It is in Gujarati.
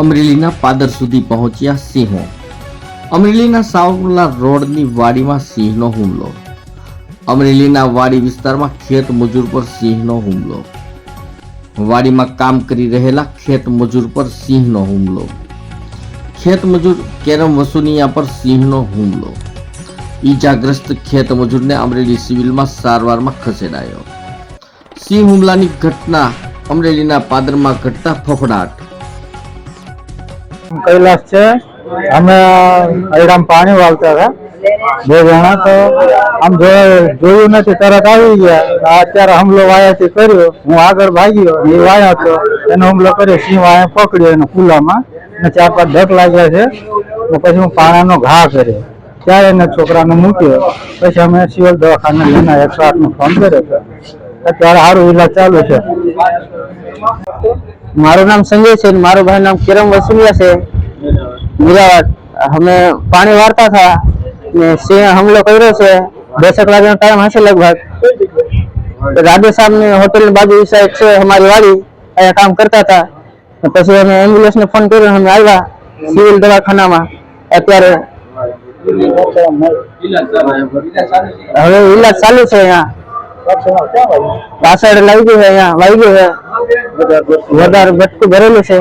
અમરેલીના પાદર સુધી પહોંચ્યા સિંહો. અમરેલીના સાવરકુંડલા રોડની વાડીમાં સિંહનો હુમલો. અમરેલીના વાડી વિસ્તારમાં ખેત મજૂર પર સિંહનો હુમલો. વાડીમાં કામ કરી રહેલા ખેત મજૂર પર સિંહનો હુમલો. ખેત મજૂર કેરમ વસુનિયા પર સિંહનો હુમલો. ઈજાગ્રસ્ત ખેત મજૂરને અમરેલી સિવિલમાં સારવારમાં ખસેડાયો. સિંહ હુમલાની ઘટના અમરેલીના પાદરમાં ઘટતા ફફડાટ. કૈલાસ છે. અમે અરડામ પાણી વાવતા હતા. બે જણા તો આમ જોયું નથી, તરત આવી ગયા. અત્યારે હુમલો વાયાથી કર્યો. હું આગળ ભાગ્યો, એ વાયા હતો. એનો હુમલો કર્યો, સિંહ વાયા પકડ્યો એનો ખુલ્લામાં. અને ચાર પાંચ ધક લાગ્યા છે. તો પછી હું પાણાનો ઘા કર્યો. ત્યારે એને છોકરાને મૂક્યો. પછી અમે સિવિલ દવાખાને લઈને એકસો આઠ નો ફોન કર્યો. હતો અત્યારે સારું ઈલાજ ચાલુ છે. મારું નામ સંજય છે મારું ભાઈ નામ કિરમ વસુલિયા છે. મિલાવટ અમે પાણી વાળતા હતા ને સિંહ હમલો કર્યો છે દસેક વાગ્યાનો ટાઈમ હશે લગભગ રાધે સાહેબની હોટલની બાજુ સાઈડ છે અમારી વાડી અહીંયા કામ કરતા હતા પછી અમે એમ્બ્યુલન્સને ફોન કર્યો અમે આવ્યા સિવિલ દવાખાનામાં અત્યારે હવે ઈલાજ ચાલુ છે અહીંયા પાછળ લાવી ગયું છે અહીંયા વાઈ ગયું છે વધારે બટકું ભરેલું છે